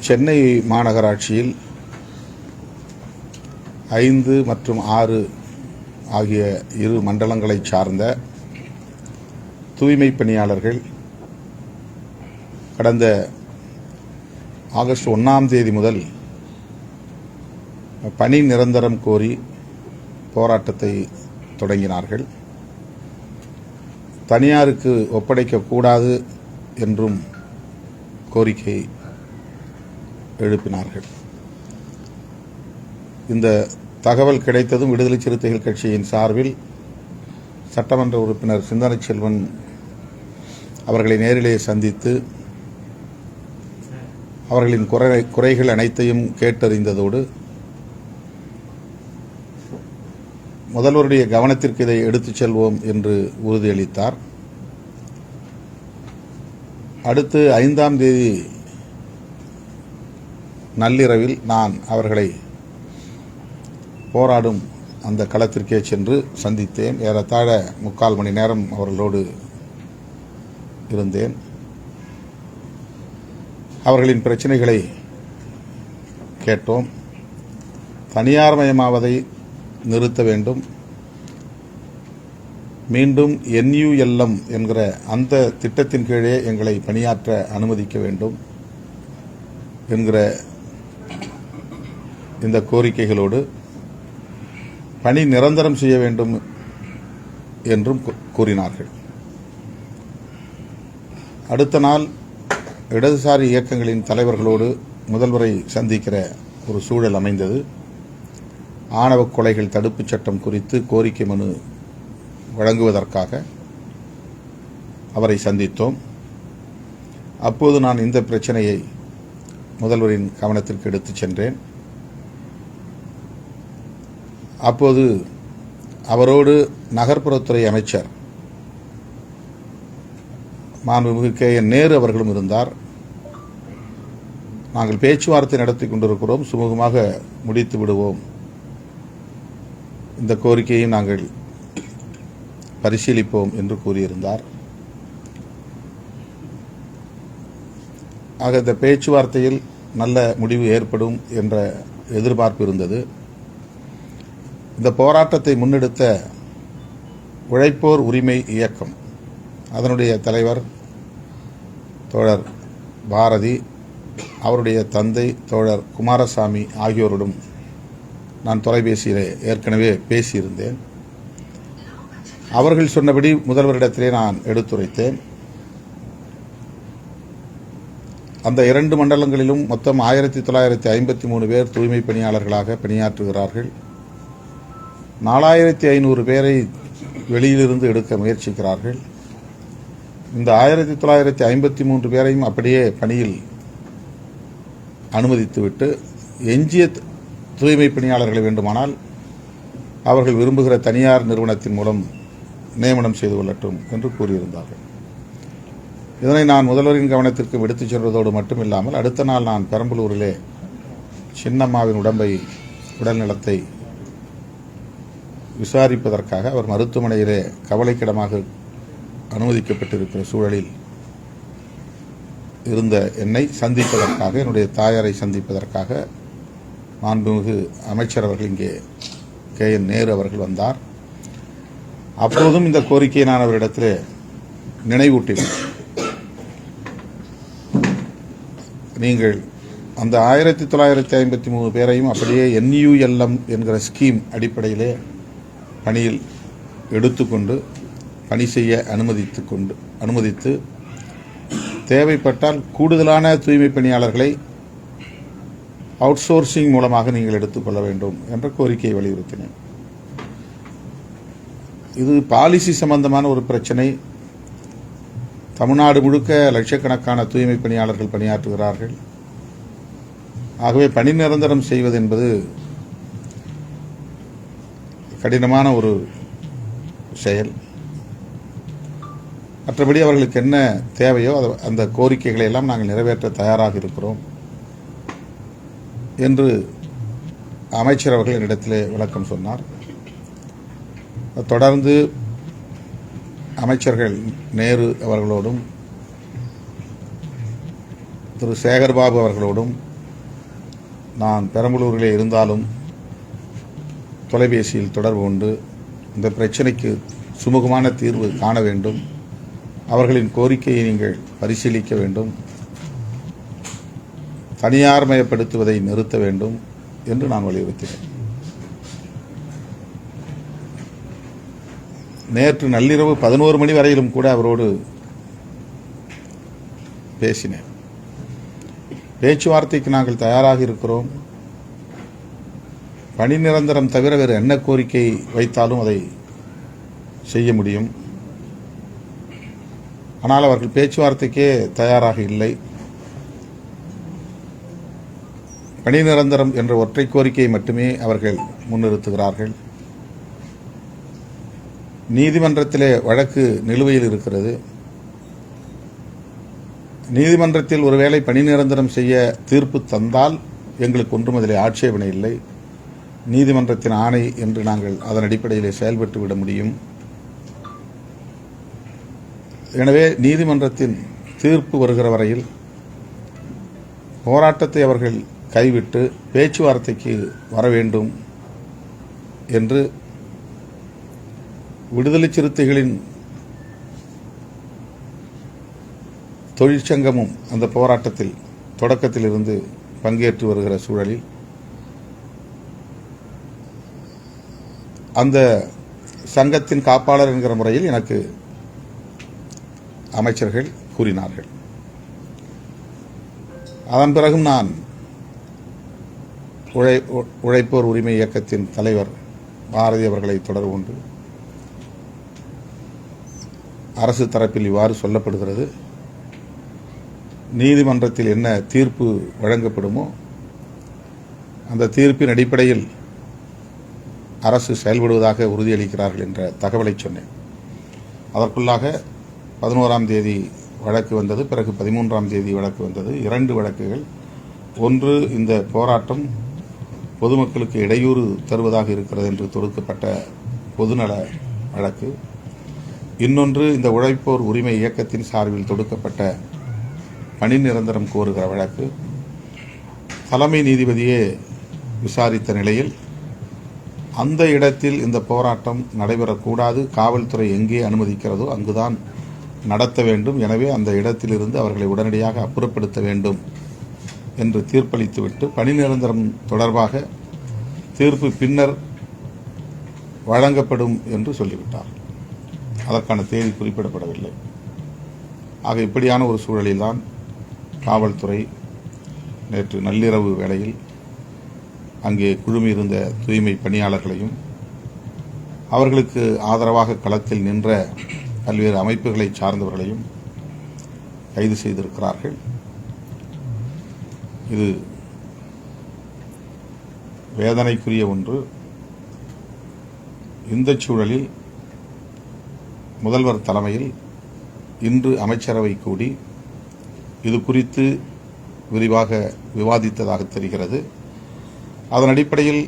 சென்னை மாநகராட்சியில் ஐந்து மற்றும் ஆறு ஆகிய இரு மண்டலங்களைச் சார்ந்த தூய்மை பணியாளர்கள் கடந்த ஆகஸ்ட் ஒன்றாம் தேதி முதல் பணி நிரந்தரம் கோரி போராட்டத்தை தொடங்கினார்கள். தனியாருக்கு ஒப்படைக்கக்கூடாது என்றும் கோரிக்கை எழுப்பினார்கள். இந்த தகவல் கிடைத்ததும் விடுதலை சிறுத்தைகள் கட்சியின் சார்பில் சட்டமன்ற உறுப்பினர் சிந்தனை செல்வன் அவர்களை நேரிலே சந்தித்து அவர்களின் குறை குறைகள் அனைத்தையும் கேட்டறிந்ததோடு முதல்வருடைய கவனத்திற்கு இதை எடுத்துச் செல்வோம் என்று உறுதியளித்தார். அடுத்து ஐந்தாம் தேதி நள்ளிரவில் நான் அவர்களை போராடும் அந்த களத்திற்கே சென்று சந்தித்தேன். ஏறத்தாழ முக்கால் மணி நேரம் அவர்களோடு இருந்தேன். அவர்களின் பிரச்சனைகளை கேட்டோம். தனியார்மயமாவதை நிறுத்த வேண்டும். மீண்டும் என்யூஎல்எம் என்கிற அந்த திட்டத்தின் கீழே எங்களை பணியாற்ற அனுமதிக்க வேண்டும் என்கிற இந்த கோரிக்கைகளோடு பணி நிரந்தரம் செய்ய வேண்டும் என்றும் கூறினார்கள். அடுத்த நாள் இடதுசாரி இயக்கங்களின் தலைவர்களோடு முதல்வரை சந்திக்கிற ஒரு சூழல் அமைந்தது. ஆணவ கொலைகள் தடுப்புச் சட்டம் குறித்து கோரிக்கை மனு வழங்குவதற்காக அவரை சந்தித்தோம். அப்போது நான் இந்த பிரச்சனையை முதல்வரின் கவனத்திற்கு எடுத்துச் சென்றேன். அப்போது அவரோடு நகர்ப்புறத்துறை அமைச்சர் மாண்புமிகு கே என் நேரு அவர்களும் இருந்தார். நாங்கள் பேச்சுவார்த்தை நடத்தி கொண்டிருக்கிறோம். சுமூகமாக முடித்து விடுவோம். இந்த கோரிக்கையை நாங்கள் பரிசீலிப்போம் என்று கூறியிருந்தார். ஆக இந்த பேச்சுவார்த்தையில் நல்ல முடிவு ஏற்படும் என்ற எதிர்பார்ப்பு இருந்தது. இந்த போராட்டத்தை முன்னெடுத்த உழைப்போர் உரிமை இயக்கம். அதனுடைய தலைவர் தோழர் பாரதி அவருடைய தந்தை தோழர் குமாரசாமி ஆகியோருடன் நான் தொலைபேசியிலே ஏற்கனவே பேசியிருந்தேன். அவர்கள் சொன்னபடி முதல்வரிடத்திலே நான் எடுத்துரைத்தேன். அந்த இரண்டு மண்டலங்களிலும் மொத்தம் ஆயிரத்தி தொள்ளாயிரத்தி ஐம்பத்தி மூணு பேர் தூய்மை பணியாளர்களாக பணியாற்றுகிறார்கள். நாலாயிரத்தி ஐநூறு பேரை வெளியிலிருந்து எடுக்க முயற்சிக்கிறார்கள். இந்த ஆயிரத்தி தொள்ளாயிரத்தி ஐம்பத்தி மூன்று பேரையும் அப்படியே பணியில் அனுமதித்துவிட்டு எஞ்சிய தூய்மை பணியாளர்களை வேண்டுமானால் அவர்கள் விரும்புகிற தனியார் நிறுவனத்தின் மூலம் நியமனம் செய்து கொள்ளட்டும் என்று கூறியிருந்தார்கள். இதனை நான் முதல்வரின் கவனத்திற்கு எடுத்துச் சென்றதோடு மட்டுமில்லாமல் அடுத்த நாள் நான் பெரம்பலூரிலே சின்னம்மாவின் உடம்பை உடல்நலத்தை விசாரிப்பதற்காக அவர் மருத்துவமனையிலே கவலைக்கிடமாக அனுமதிக்கப்பட்டிருக்கிற சூழலில் இருந்த என்னை சந்திப்பதற்காக என்னுடைய தாயாரை சந்திப்பதற்காக மாண்புமிகு அமைச்சர் அவர்கள் இங்கே கே. என். நேரு அவர்கள் வந்தார். அப்போதும் இந்த கோரிக்கையை நான் அவரிடத்தில் நினைவூட்டினேன். நீங்கள் அந்த ஆயிரத்தி தொள்ளாயிரத்தி ஐம்பத்தி மூணு பேரையும் அப்படியே என்யூஎல்எம் என்கிற ஸ்கீம் அடிப்படையிலே பணியில் எடுத்துக்கொண்டு பணி செய்ய அனுமதித்து கொண்டு அனுமதித்து தேவைப்பட்டால் கூடுதலான தூய்மை பணியாளர்களை அவுட்சோர்சிங் மூலமாக நீங்கள் எடுத்துக்கொள்ள வேண்டும் என்ற கோரிக்கையை வலியுறுத்தினேன். இது பாலிசி சம்பந்தமான ஒரு பிரச்சனை. தமிழ்நாடு முழுக்க லட்சக்கணக்கான தூய்மை பணியாளர்கள் பணியாற்றுகிறார்கள். ஆகவே பணி நிரந்தரம் செய்வது என்பது கடினமான ஒரு செயல். மற்றபடி அவர்களுக்கு என்ன தேவையோ அது- அந்த கோரிக்கைகளை எல்லாம் நாங்கள் நிறைவேற்ற தயாராக இருக்கிறோம் என்று அமைச்சர் அவர்கள் என்னிடத்திலே விளக்கம் சொன்னார். தொடர்ந்து அமைச்சர்கள் நேரு அவர்களோடும் திரு சேகர்பாபு அவர்களோடும் நான் பெரம்பலூரிலே இருந்தாலும் தொலைபேசியில் தொடர்பு கொண்டு இந்த பிரச்சனைக்கு சுமூகமான தீர்வு காண வேண்டும். அவர்களின் கோரிக்கையை நீங்கள் பரிசீலிக்க வேண்டும். தனியார்மயப்படுத்துவதை நிறுத்த வேண்டும் என்று நான் வலியுறுத்தினேன். நேற்று நள்ளிரவு பதினோரு மணி வரையிலும் கூட அவரோடு பேசினேன். பேச்சுவார்த்தைக்கு நாங்கள் தயாராக இருக்கிறோம். பணி நிரந்தரம் தவிர வேறு என்ன கோரிக்கை வைத்தாலும் அதை செய்ய முடியும். ஆனால் அவர்கள் பேச்சுவார்த்தைக்கே தயாராக இல்லை. பணி நிரந்தரம் என்ற ஒற்றை கோரிக்கையை மட்டுமே அவர்கள் முன்னிறுத்துகிறார்கள். நீதிமன்றத்திலே வழக்கு நிலுவையில் இருக்கிறது. நீதிமன்றத்தில் ஒருவேளை பணி நிரந்தரம் செய்ய தீர்ப்பு தந்தால் எங்களுக்கு ஒன்றும் அதில் ஆட்சேபனை இல்லை. நீதிமன்றத்தின் ஆணை என்று நாங்கள் அதன் அடிப்படையிலே செயல்பட்டு விட முடியும். எனவே நீதிமன்றத்தின் தீர்ப்பு வருகிற வரையில் போராட்டத்தை அவர்கள் கைவிட்டு பேச்சுவார்த்தைக்கு வர வேண்டும் என்று விடுதலை சிறுத்தைகளின் தொழிற்சங்கமும் அந்த போராட்டத்தில் தொடக்கத்தில் இருந்து பங்கேற்று வருகிற சூழலில் அந்த சங்கத்தின் காப்பாளர் என்கிற முறையில் எனக்கு அமைச்சர்கள் கூறினார்கள். அதன் பிறகும் நான் உழை உழைப்போர் உரிமை இயக்கத்தின் தலைவர் பாரதி அவர்களை தொடர்பு கொண்டு அரசு தரப்பில் இவ்வாறு சொல்லப்படுகிறது. நீதிமன்றத்தில் என்ன தீர்ப்பு வழங்கப்படுமோ அந்த தீர்ப்பின் அடிப்படையில் அரசு செயல்படுவதாக உறுதியளிக்கிறார்கள் என்ற தகவலை சொன்னேன். அதற்குள்ளாக பதினோராம் தேதி வழக்கு வந்தது பிறகு பதிமூன்றாம் தேதி வழக்கு வந்தது. இரண்டு வழக்குகள் ஒன்று இந்த போராட்டம் பொதுமக்களுக்கு இடையூறு தருவதாக இருக்கிறது என்று தொடுக்கப்பட்ட பொதுநல வழக்கு. இன்னொன்று இந்த உழைப்போர் உரிமை இயக்கத்தின் சார்பில் தொடுக்கப்பட்ட பணி நிரந்தரம் கோருகிற வழக்கு. தலைமை நீதிபதியே விசாரித்த நிலையில் அந்த இடத்தில் இந்த போராட்டம் நடைபெறக்கூடாது. காவல்துறை எங்கே அனுமதிக்கிறதோ அங்குதான் நடத்த வேண்டும். எனவே அந்த இடத்திலிருந்து அவர்களை உடனடியாக அப்புறப்படுத்த வேண்டும் என்று தீர்ப்பளித்துவிட்டு பணி நிரந்தரம் தொடர்பாக தீர்ப்பு பின்னர் வழங்கப்படும் என்று சொல்லிவிட்டார். அதற்கான தேதி குறிப்பிடப்படவில்லை. ஆக இப்படியான ஒரு சூழலில்தான் காவல்துறை நேற்று நள்ளிரவு வேளையில் அங்கே குழுமியிருந்த தூய்மை பணியாளர்களையும் அவர்களுக்கு ஆதரவாக களத்தில் நின்ற பல்வேறு அமைப்புகளை சார்ந்தவர்களையும் கைது செய்திருக்கிறார்கள். இது வேதனைக்குரிய ஒன்று. இந்த சூழலில் முதல்வர் தலைமையில் இன்று அமைச்சரவை கூடி இது குறித்து விரிவாக விவாதித்ததாக தெரிகிறது. அதன் அடிப்படையில்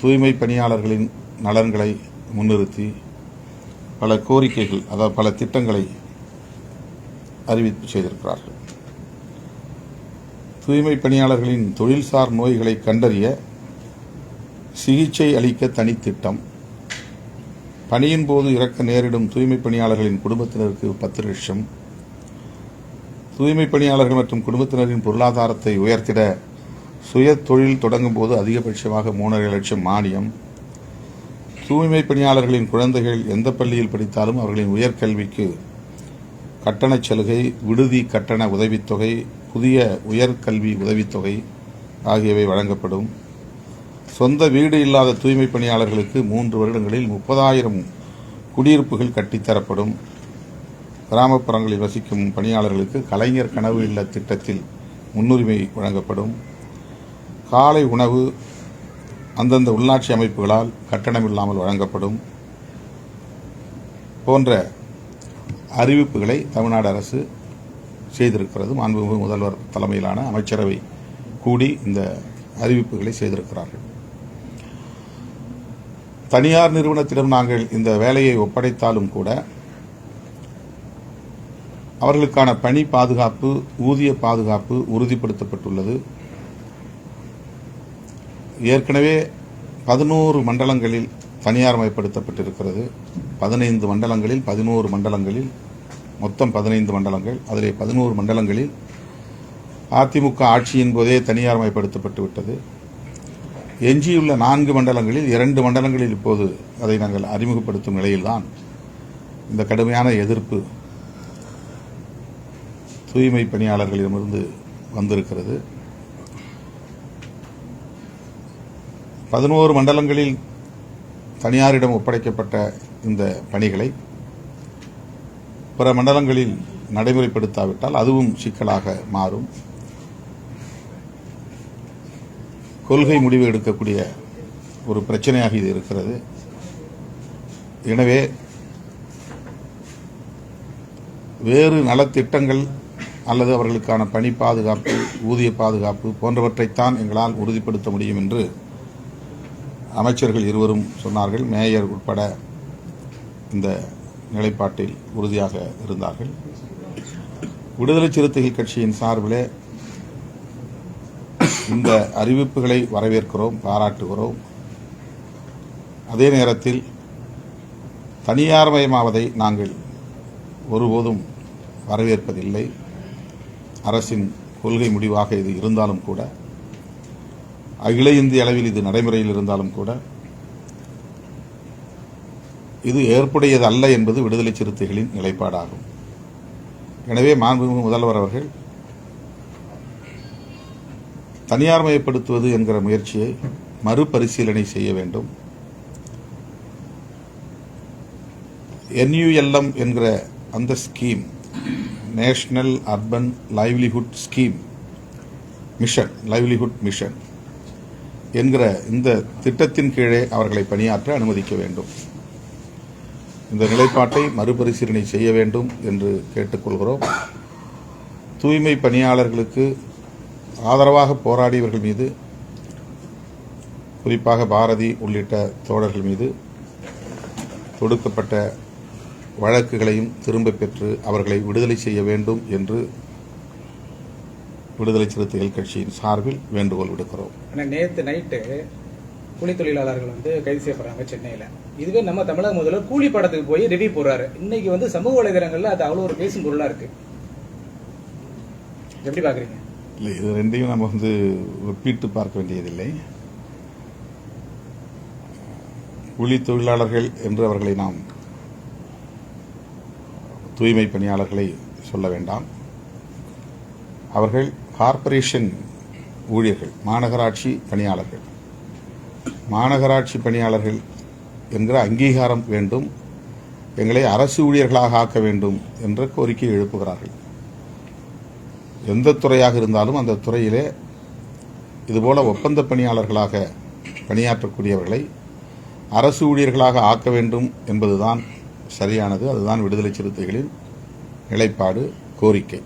தூய்மை பணியாளர்களின் நலன்களை முன்னிறுத்தி பல கோரிக்கைகள் அதாவது பல திட்டங்களை அறிவிப்பு செய்திருக்கிறார்கள். தூய்மை பணியாளர்களின் தொழில்சார் நோய்களை கண்டறிய சிகிச்சை அளிக்க தனித்திட்டம். பணியின் போது இறக்க நேரிடும் தூய்மை பணியாளர்களின் குடும்பத்தினருக்கு பத்து லட்சம். தூய்மை பணியாளர்கள் மற்றும் குடும்பத்தினரின் பொருளாதாரத்தை உயர்த்திட சுய தொழில் தொடங்கும் போது அதிகபட்சமாக மூணரை லட்சம் மானியம். தூய்மை பணியாளர்களின் குழந்தைகள் எந்த பள்ளியில் படித்தாலும் அவர்களின் உயர்கல்விக்கு கட்டணச் சலுகை விடுதி கட்டண உதவித்தொகை புதிய உயர்கல்வி உதவித்தொகை ஆகியவை வழங்கப்படும். சொந்த வீடு இல்லாத தூய்மை பணியாளர்களுக்கு மூன்று வருடங்களில் முப்பதாயிரம் குடியிருப்புகள் கட்டித்தரப்படும். கிராமப்புறங்களில் வசிக்கும் பணியாளர்களுக்கு கலைஞர் கனவு இல்ல திட்டத்தில் முன்னுரிமை வழங்கப்படும். காலை உணவு அந்தந்த உள்ளாட்சி அமைப்புகளால் கட்டணமில்லாமல் வழங்கப்படும் போன்ற அறிவிப்புகளை தமிழ்நாடு அரசு செய்திருக்கிறது. மாண்புமிகு முதல்வர் தலைமையிலான அமைச்சரவை கூடி இந்த அறிவிப்புகளை செய்திருக்கிறார்கள். தனியார் நிறுவனத்திடம் நாங்கள் இந்த வேலையை ஒப்படைத்தாலும் கூட அவர்களுக்கான பணி பாதுகாப்பு ஊதிய பாதுகாப்பு உறுதிப்படுத்தப்பட்டுள்ளது. ஏற்கனவே பதினோரு மண்டலங்களில் தனியார்மயப்படுத்தப்பட்டிருக்கிறது பதினைந்து மண்டலங்களில் பதினோரு மண்டலங்களில் மொத்தம் பதினைந்து மண்டலங்கள். அதிலே பதினோரு மண்டலங்களில் அதிமுக ஆட்சியின் போதே தனியார்மயப்படுத்தப்பட்டு விட்டது. எஞ்சியுள்ள நான்கு மண்டலங்களில் இரண்டு மண்டலங்களில் இப்போது அதை நாங்கள் அறிமுகப்படுத்தும் நிலையில்தான் இந்த கடுமையான எதிர்ப்பு தூய்மை பணியாளர்களிடமிருந்து வந்திருக்கிறது. பதினோரு மண்டலங்களில் தனியாரிடம் ஒப்படைக்கப்பட்ட இந்த பணிகளை பிற மண்டலங்களில் நடைமுறைப்படுத்தாவிட்டால் அதுவும் சிக்கலாக மாறும். கொள்கை முடிவு எடுக்கக்கூடிய ஒரு பிரச்சனையாக இது இருக்கிறது. எனவே வேறு நலத்திட்டங்கள் அல்லது அவர்களுக்கான பணி பாதுகாப்பு ஊதிய பாதுகாப்பு போன்றவற்றைத்தான் எங்களால் உறுதிப்படுத்த முடியும் என்று அமைச்சர்கள் இருவரும் சொன்னார்கள் மேயர் உட்பட இந்த நிலைப்பாட்டில் உறுதியாக இருந்தார்கள். விடுதலை சிறுத்தைகள் கட்சியின் சார்பில் இந்த அறிவிப்புகளை வரவேற்கிறோம் பாராட்டுகிறோம். அதே நேரத்தில் தனியார்மயமாவதை நாங்கள் ஒருபோதும் வரவேற்பதில்லை. அரசின் கொள்கை முடிவாக இது இருந்தாலும் கூட அகில இந்திய அளவில் இது நடைமுறையில் இருந்தாலும் கூட இது ஏற்புடையது அல்ல என்பது விடுதலை சிறுத்தைகளின் நிலைப்பாடாகும். எனவே மாண்புமிகு முதல்வர் அவர்கள் தனியார்மயப்படுத்துவது என்கிற முயற்சியை மறுபரிசீலனை செய்ய வேண்டும். என்யூஎல்எம் என்கிற அந்த scheme national urban livelihood scheme mission livelihood mission என்கிற இந்த திட்டத்தின் கீழே அவர்களை பணியாற்ற அனுமதிக்க வேண்டும். இந்த நிலைப்பாட்டை மறுபரிசீலனை செய்ய வேண்டும் என்று கேட்டுக்கொள்கிறோம். தூய்மை பணியாளர்களுக்கு ஆதரவாக போராடியவர்கள் மீது குறிப்பாக பாரதி உள்ளிட்ட தோழர்கள் மீது தொடுக்கப்பட்ட வழக்குகளையும் திரும்ப பெற்று அவர்களை விடுதலை செய்ய வேண்டும் என்று விடுதலை சிறுத்தைகள் கட்சியின் சார்பில் வேண்டுகோள் விடுக்கிறோம். ஆனால் நேற்று நைட்டு கூலி தொழிலாளர்கள் வந்து கைது செய்யப்படுறாங்க சென்னையில். இதுவே நம்ம தமிழக முதல்வர் கூலி படத்துக்கு போய் ரிவ்யூ போடுறாரு. இன்னைக்கு வந்து சமூக வலைதளங்கள்ல அது அவ்வளோ ஒரு பேசும் பொருளா இருக்கு. எப்படி பாக்குறீங்க? இல்லை இது ரெண்டையும் நம்ம வந்து ஒப்பிட்டு பார்க்க வேண்டியதில்லை. கூலி தொழிலாளர்கள் என்று அவர்களை நாம் தூய்மை பணியாளர்களை சொல்ல வேண்டாம். அவர்கள் கார்ப்பரேஷன் ஊழியர்கள் மாநகராட்சி பணியாளர்கள். மாநகராட்சி பணியாளர்கள் என்கிற அங்கீகாரம் வேண்டும் எங்களை அரசு ஊழியர்களாக ஆக்க வேண்டும் என்ற கோரிக்கை எழுப்புகிறார்கள். எந்த துறையாக இருந்தாலும் அந்த துறையிலே இதுபோல ஒப்பந்த பணியாளர்களாக பணியாற்றக்கூடியவர்களை அரசு ஊழியர்களாக ஆக்க வேண்டும் என்பதுதான் சரியானது அதுதான் விடுதலை சிறுத்தைகளின் நிலைப்பாடு கோரிக்கை.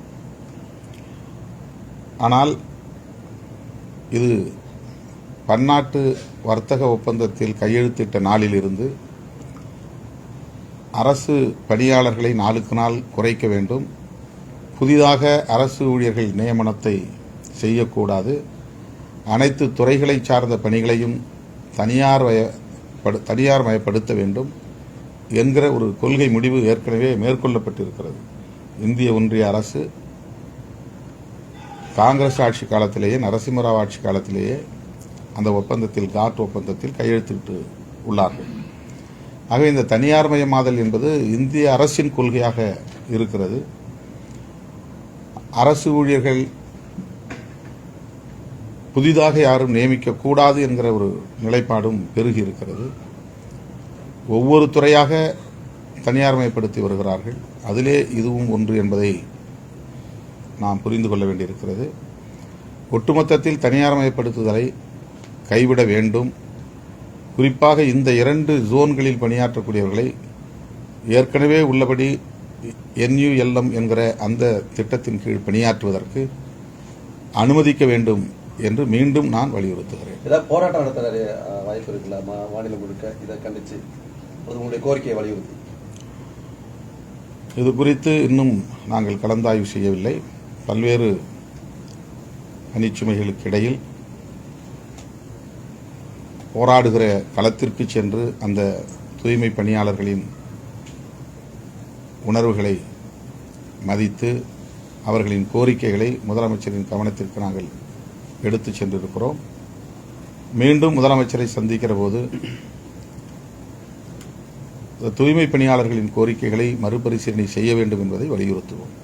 ஆனால் இது பன்னாட்டு வர்த்தக ஒப்பந்தத்தில் கையெழுத்திட்ட நாளிலிருந்து அரசு பணியாளர்களை நாளுக்கு நாள் குறைக்க வேண்டும். புதிதாக அரசு ஊழியர்கள் நியமனத்தை செய்யக்கூடாது. அனைத்து துறைகளை சார்ந்த பணிகளையும் தனியார் தனியார் மயப்படுத்த வேண்டும். என்கிற ஒரு கொள்கை முடிவு ஏற்கனவே மேற்கொள்ளப்பட்டிருக்கிறது. இந்திய ஒன்றிய அரசு காங்கிரஸ் ஆட்சி காலத்திலேயே நரசிம்மராவ் ஆட்சி காலத்திலேயே அந்த ஒப்பந்தத்தில் காட் ஒப்பந்தத்தில் கையெழுத்திட்டு உள்ளார்கள். ஆகவே இந்த தனியார்மயமாதல் என்பது இந்திய அரசின் கொள்கையாக இருக்கிறது. அரசு ஊழியர்கள் புதிதாக யாரும் நியமிக்கக்கூடாது என்கிற ஒரு நிலைப்பாடும் பெருகி இருக்கிறது. ஒவ்வொரு துறையாக தனியார்மயப்படுத்தி வருகிறார்கள். அதிலே இதுவும் ஒன்று என்பதை நாம் புரிந்து கொள்ள வேண்டியிருக்கிறது. ஒட்டுமொத்தத்தில் தனியார்மயப்படுத்துதலை கைவிட வேண்டும். குறிப்பாக இந்த இரண்டு ஜோன்களில் பணியாற்றக்கூடியவர்களை ஏற்கனவே உள்ளபடி என்யூஎல்எம் என்கிற அந்த திட்டத்தின் கீழ் பணியாற்றுவதற்கு அனுமதிக்க வேண்டும் என்று மீண்டும் நான் வலியுறுத்துகிறேன். ஏதாவது போராட்டம் நடத்துற அஹ், வாய்ப்பு இருக்குல்ல? மாநிலம் முழுக்க இதை கண்டிச்சு உங்களுடைய கோரிக்கையை வலியுறுத்தி. இது குறித்து இன்னும் நாங்கள் கலந்தாய்வு செய்யவில்லை. பல்வேறு பணிச்சுமைகளுக்கு இடையில் போராடுகிற களத்திற்கு சென்று அந்த தூய்மை பணியாளர்களின் உணர்வுகளை மதித்து அவர்களின் கோரிக்கைகளை முதலமைச்சரின் கவனத்திற்கு நாங்கள் எடுத்துச் சென்றிருக்கிறோம். மீண்டும் முதலமைச்சரை சந்திக்கிற போது தூய்மை பணியாளர்களின் கோரிக்கைகளை மறுபரிசீலனை செய்ய வேண்டும் என்பதை வலியுறுத்துவோம்.